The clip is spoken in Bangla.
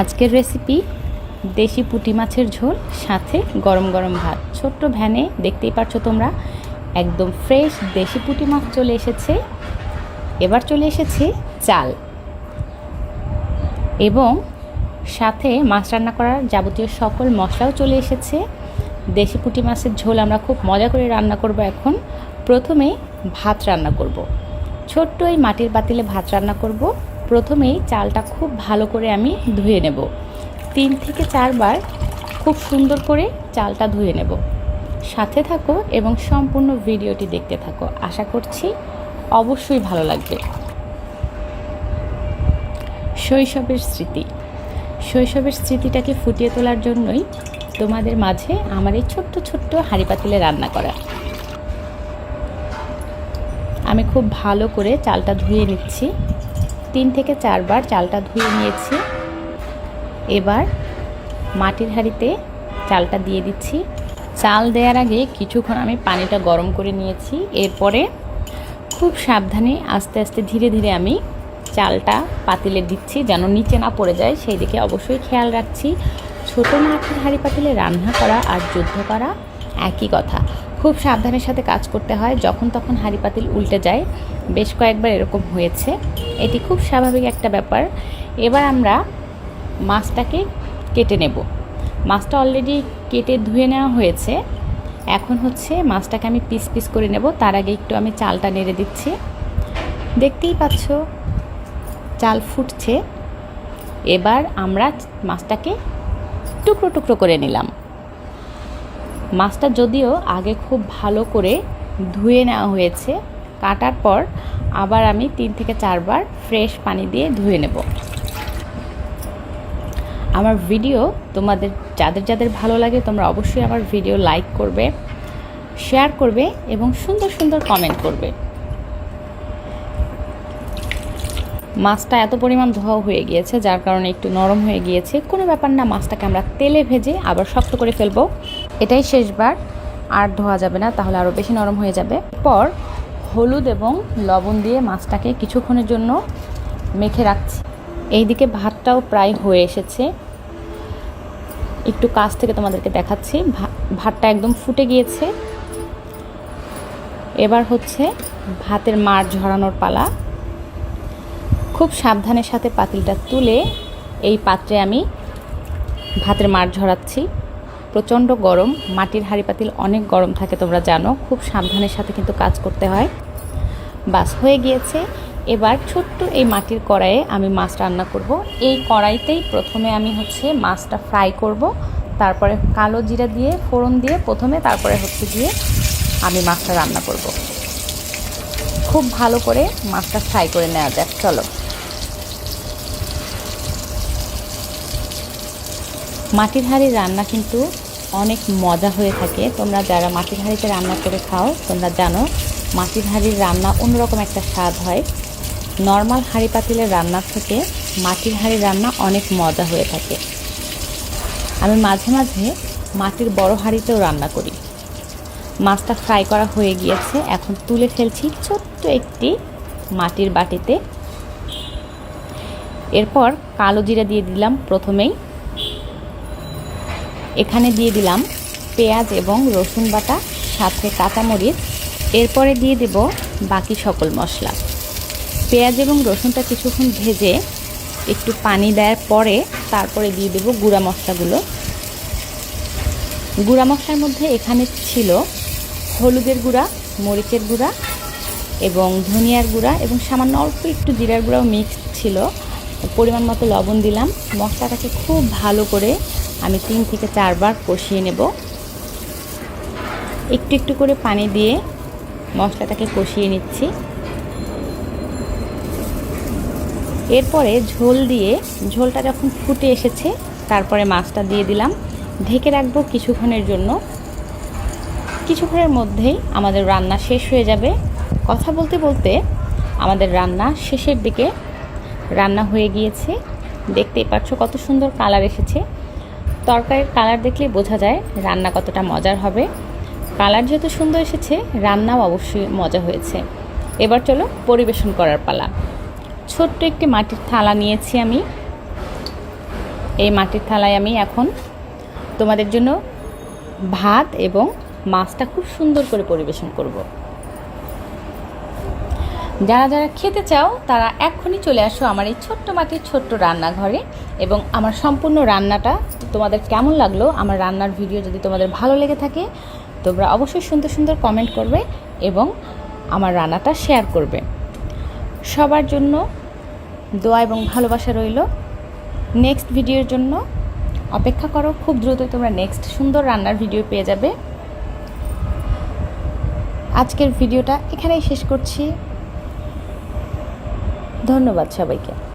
আজকের রেসিপি দেশি পুঁটি মাছের ঝোল, সাথে গরম গরম ভাত। ছোট্ট ভ্যানে, দেখতেই পাচ্ছ তোমরা, একদম ফ্রেশ দেশি পুঁটি মাছ চলে এসেছে। এবার চলে এসেছে চাল। এবং সাথে মাছ রান্না করার যাবতীয় সকল মশলাও চলে এসেছে। দেশি পুঁটি মাছের ঝোল আমরা খুব মজা করে রান্না করব এখন। প্রথমে ভাত রান্না করব। ছোট্ট এই মাটির বাতিলে ভাত রান্না করব। প্রথমেই চালটা খুব ভালো করে আমি ধুয়ে নেব। তিন থেকে চারবার খুব সুন্দর করে চালটা ধুয়ে নেব। সাথে থাকো এবং সম্পূর্ণ ভিডিওটি দেখতে থাকো। আশা করছি অবশ্যই ভালো লাগবে। শৈশবের স্মৃতি। শৈশবের স্মৃতিটাকে ফুটিয়ে তোলার জন্যই তোমাদের মাঝে আমার এই ছোট্ট ছোট্ট হাঁড়ি পাতিলে রান্না করা। আমি খুব ভালো করে চালটা ধুয়ে নিচ্ছি। তিন থেকে চারবার চালটা ধুয়ে নিয়েছি। এবার মাটির হাঁড়িতে চালটা দিয়ে দিচ্ছি। চাল দেওয়ার আগে কিছুক্ষণ আমি পানিটা গরম করে নিয়েছি। এরপরে খুব সাবধানে আস্তে আস্তে ধীরে ধীরে আমি চালটা পাতিলে দিচ্ছি যেন নিচে না পড়ে যায়। সেই দিকে অবশ্যই খেয়াল রাখছি। ছোটো মাটির হাঁড়ি পাতিলে রান্না করা আর যুদ্ধ করা একই কথা। খুব সাবধানের সাথে কাজ করতে হয়, যখন তখন হাঁড়ি পাতিল উল্টে যায়। বেশ কয়েকবার এরকম হয়েছে। এটি খুব স্বাভাবিক একটা ব্যাপার। এবার আমরা মাছটাকে কেটে নেব। মাছটা অলরেডি কেটে ধুয়ে নেওয়া হয়েছে। এখন হচ্ছে মাছটাকে আমি পিস পিস করে নেব। তার আগে একটু আমি চালটা নেড়ে দিচ্ছি। দেখতেই পাচ্ছ, চাল ফুটছে। এবার আমরা মাছটাকে টুকরো টুকরো করে নিলাম। মাছটা যদিও আগে খুব ভালো করে ধুয়ে নেওয়া হয়েছে, কাটার পর আবার আমি তিন থেকে চারবার ফ্রেশ পানি দিয়ে ধুয়ে নেব। আমার ভিডিও তোমাদের, যাদের যাদের ভালো লাগে তোমরা অবশ্যই আমার ভিডিও লাইক করবে, শেয়ার করবে এবং সুন্দর সুন্দর কমেন্ট করবে। মাছটা এত পরিমাণ ধোয়া হয়ে গিয়েছে, যার কারণে একটু নরম হয়ে গিয়েছে। কোনো ব্যাপার না, মাছটাকে আমরা তেলে ভেজে আবার শক্ত করে ফেলব। এটাই শেষবার, আর ধোয়া যাবে না, তাহলে আরও বেশি নরম হয়ে যাবে। পর হলুদ এবং লবণ দিয়ে মাছটাকে কিছুক্ষণের জন্য মেখে রাখছি। এইদিকে ভাতটাও প্রায় হয়ে এসেছে। একটু কাছ থেকে তোমাদেরকে দেখাচ্ছি। ভাতটা একদম ফুটে গিয়েছে। এবার হচ্ছে ভাতের মার ঝরানোর পালা। খুব সাবধানের সাথে পাতিলটা তুলে এই পাত্রে আমি ভাতের মার ঝরাচ্ছি। প্রচণ্ড গরম, মাটির হাঁড়ি পাতিল অনেক গরম থাকে তোমরা জানো, খুব সাবধানের সাথে কিন্তু কাজ করতে হয়। বাস, হয়ে গিয়েছে। এবার ছোট্ট এই মাটির কড়াইয়ে আমি মাছ রান্না করব। এই কড়াইতেই প্রথমে আমি হচ্ছে মাছটা ফ্রাই করব। তারপরে কালো জিরা দিয়ে, ফোড়ন দিয়ে প্রথমে তারপরে হচ্ছে দিয়ে আমি মাছটা রান্না করব। খুব ভালো করে মাছটা ফ্রাই করে নেওয়া যাক, চলো। মাটির হাঁড়ির রান্না কিন্তু অনেক মজা হয়ে থাকে। তোমরা যারা মাটির হাঁড়িতে রান্না করে খাও, তোমরা জানো মাটির হাঁড়ির রান্না অন্যরকম একটা স্বাদ হয়। নর্মাল হাঁড়ি পাতিলের রান্নার থেকে মাটির হাঁড়ির রান্না অনেক মজা হয়ে থাকে। আমি মাঝে মাঝে মাটির বড় হাঁড়িতেও রান্না করি। মাছটা ফ্রাই করা হয়ে গিয়েছে। এখন তুলে ফেলছি ছোট্ট একটি মাটির বাটিতে। এরপর কালো জিরা দিয়ে দিলাম প্রথমেই। এখানে দিয়ে দিলাম পেঁয়াজ এবং রসুন বাটা, সাথে কাঁচামরিচ। এরপরে দিয়ে দেব বাকি সকল মশলা। পেঁয়াজ এবং রসুনটা কিছুক্ষণ ভেজে একটু পানি দেওয়ার পরে তারপরে দিয়ে দেব গুঁড়া মশলাগুলো। গুঁড়া মশলার মধ্যে এখানে ছিল হলুদের গুঁড়া, মরিচের গুঁড়া এবং ধনিয়ার গুঁড়া এবং সামান্য অল্প একটু জিরার গুঁড়াও মিক্স ছিল। পরিমাণ মতো লবণ দিলাম। মশলাটাকে খুব ভালো করে আমি তিন থেকে চারবার কষিয়ে নেব। একটু একটু করে পানি দিয়ে মশলাটাকে কষিয়ে নিচ্ছি। এরপরে ঝোল দিয়ে, ঝোলটা যখন ফুটে এসেছে, তারপরে মাছটা দিয়ে দিলাম। ঢেকে রাখব কিছুক্ষণের জন্য। কিছুক্ষণের মধ্যেই আমাদের রান্না শেষ হয়ে যাবে। কথা বলতে বলতে আমাদের রান্না শেষের দিকে রান্না হয়ে গিয়েছে। দেখতেই পাচ্ছ কত সুন্দর কালার এসেছে। তরকারির কালার দেখলেই বোঝা যায় রান্না কতটা মজার হবে। কালার যেহেতু সুন্দর এসেছে, রান্নাও অবশ্যই মজা হয়েছে। এবার চলো পরিবেশন করার পালা। ছোট্ট একটি মাটির থালা নিয়েছি আমি। এই মাটির থালায় আমি এখন তোমাদের জন্য ভাত এবং মাছটা খুব সুন্দর করে পরিবেশন করব। যারা যারা খেতে চাও, তারা এক্ষুনি চলে আসো আমার এই ছোট্ট মাটির ছোট্ট রান্নাঘরে এবং আমার সম্পূর্ণ রান্নাটা তোমাদের কেমন লাগল, আমার রান্নার ভিডিও যদি তোমাদের ভালো লেগে থাকে, তোমরা অবশ্যই সুন্দর সুন্দর কমেন্ট করবে এবং আমার রান্নাটা শেয়ার করবে। সবার জন্য দোয়া এবং ভালোবাসা রইল। নেক্সট ভিডিওর জন্য অপেক্ষা করো, খুব দ্রুতই তোমরা নেক্সট সুন্দর রান্নার ভিডিও পেয়ে যাবে। আজকের ভিডিওটা এখানেই শেষ করছি। ধন্যবাদ সবাইকে।